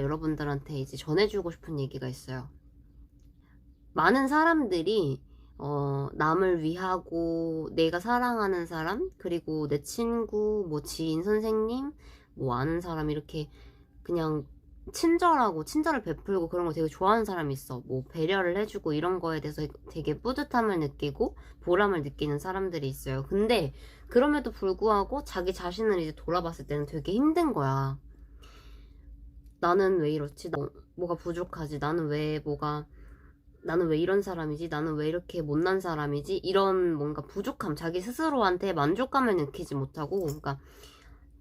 여러분들한테 이제 전해주고 싶은 얘기가 있어요. 많은 사람들이 어, 남을 위하고 내가 사랑하는 사람 그리고 내 친구 뭐 지인 선생님 뭐 아는 사람 이렇게 그냥 친절하고 친절을 베풀고 그런 거 되게 좋아하는 사람이 있어. 뭐 배려를 해주고 이런 거에 대해서 되게 뿌듯함을 느끼고 보람을 느끼는 사람들이 있어요. 근데 그럼에도 불구하고 자기 자신을 이제 돌아봤을 때는 되게 힘든 거야. 나는 왜 이렇지? 나 뭐가 부족하지? 나는 왜 뭐가 나는 왜 이런 사람이지? 나는 왜 이렇게 못난 사람이지? 이런 뭔가 부족함, 자기 스스로한테 만족감을 느끼지 못하고, 그러니까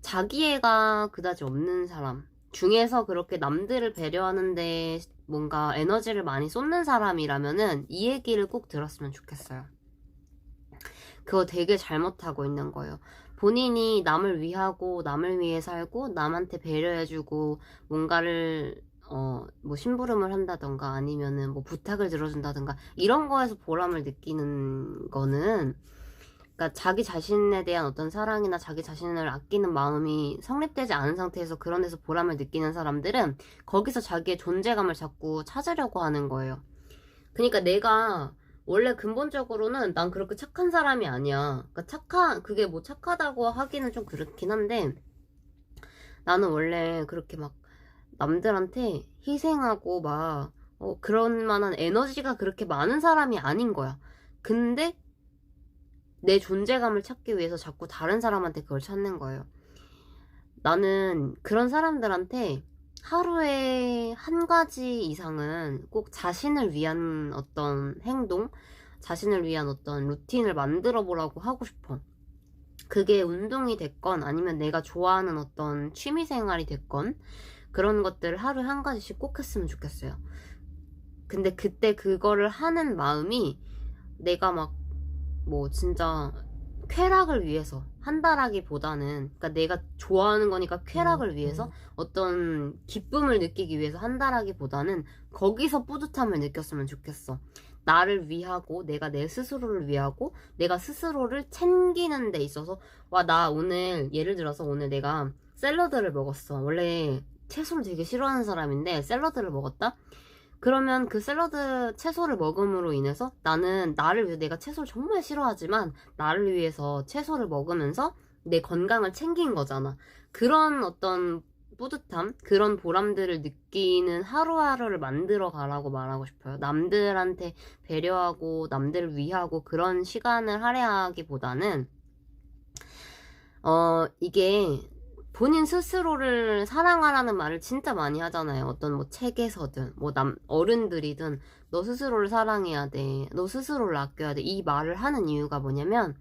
자기애가 그다지 없는 사람 중에서 그렇게 남들을 배려하는데 뭔가 에너지를 많이 쏟는 사람이라면은 이 얘기를 꼭 들었으면 좋겠어요. 그거 되게 잘못하고 있는 거예요. 본인이 남을 위하고 남을 위해 살고 남한테 배려해주고 뭔가를 어 뭐 심부름을 한다던가 아니면은 뭐 부탁을 들어준다던가 이런 거에서 보람을 느끼는 거는 그러니까 자기 자신에 대한 어떤 사랑이나 자기 자신을 아끼는 마음이 성립되지 않은 상태에서 그런 데서 보람을 느끼는 사람들은 거기서 자기의 존재감을 자꾸 찾으려고 하는 거예요. 그러니까 내가 원래 근본적으로는 난 그렇게 착한 사람이 아니야. 그러니까 착한 그게 뭐 착하다고 하기는 좀 그렇긴 한데 나는 원래 그렇게 막 남들한테 희생하고 막 어, 그런 만한 에너지가 그렇게 많은 사람이 아닌 거야. 근데 내 존재감을 찾기 위해서 자꾸 다른 사람한테 그걸 찾는 거예요. 나는 그런 사람들한테 하루에 한 가지 이상은 꼭 자신을 위한 어떤 행동, 자신을 위한 어떤 루틴을 만들어 보라고 하고 싶어. 그게 운동이 됐건 아니면 내가 좋아하는 어떤 취미 생활이 됐건 그런 것들을 하루에 한 가지씩 꼭 했으면 좋겠어요. 근데 그때 그거를 하는 마음이 내가 막 뭐 진짜 쾌락을 위해서 한다라기보다는 그러니까 내가 좋아하는 거니까 쾌락을 위해서 어떤 기쁨을 느끼기 위해서 한다라기보다는 거기서 뿌듯함을 느꼈으면 좋겠어. 나를 위하고 내가 내 스스로를 위하고 내가 스스로를 챙기는 데 있어서 와 나 오늘 예를 들어서 오늘 내가 샐러드를 먹었어. 원래 채소를 되게 싫어하는 사람인데 샐러드를 먹었다? 그러면 그 샐러드 채소를 먹음으로 인해서 나는 나를 위해 내가 채소를 정말 싫어하지만 나를 위해서 채소를 먹으면서 내 건강을 챙긴 거잖아. 그런 어떤 뿌듯함, 그런 보람들을 느끼는 하루하루를 만들어 가라고 말하고 싶어요. 남들한테 배려하고 남들을 위하고 그런 시간을 할애하기보다는 어 이게 본인 스스로를 사랑하라는 말을 진짜 많이 하잖아요. 어떤 뭐 책에서든 뭐 남 어른들이든 너 스스로를 사랑해야 돼. 너 스스로를 아껴야 돼. 이 말을 하는 이유가 뭐냐면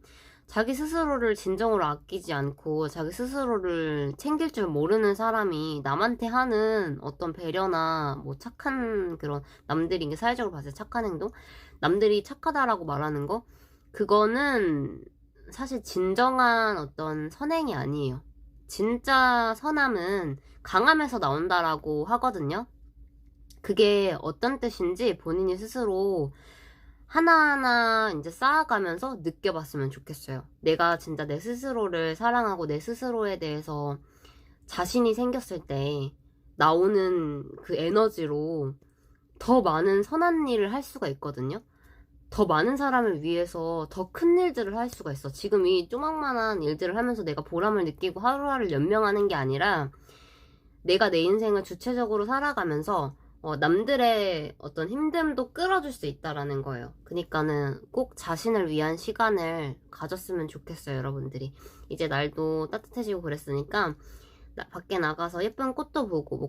자기 스스로를 진정으로 아끼지 않고 자기 스스로를 챙길 줄 모르는 사람이 남한테 하는 어떤 배려나 뭐 착한 그런 남들이 이게 사회적으로 봤을 때 착한 행동 남들이 착하다라고 말하는 거 그거는 사실 진정한 어떤 선행이 아니에요. 진짜 선함은 강함에서 나온다라고 하거든요. 그게 어떤 뜻인지 본인이 스스로 하나하나 이제 쌓아가면서 느껴봤으면 좋겠어요. 내가 진짜 내 스스로를 사랑하고 내 스스로에 대해서 자신이 생겼을 때 나오는 그 에너지로 더 많은 선한 일을 할 수가 있거든요. 더 많은 사람을 위해서 더 큰 일들을 할 수가 있어. 지금 이 조막만한 일들을 하면서 내가 보람을 느끼고 하루하루를 연명하는 게 아니라 내가 내 인생을 주체적으로 살아가면서 어, 남들의 어떤 힘듦도 끌어줄 수 있다라는 거예요. 그러니까는 꼭 자신을 위한 시간을 가졌으면 좋겠어요, 여러분들이. 이제 날도 따뜻해지고 그랬으니까 나- 밖에 나가서 예쁜 꽃도 보고 뭐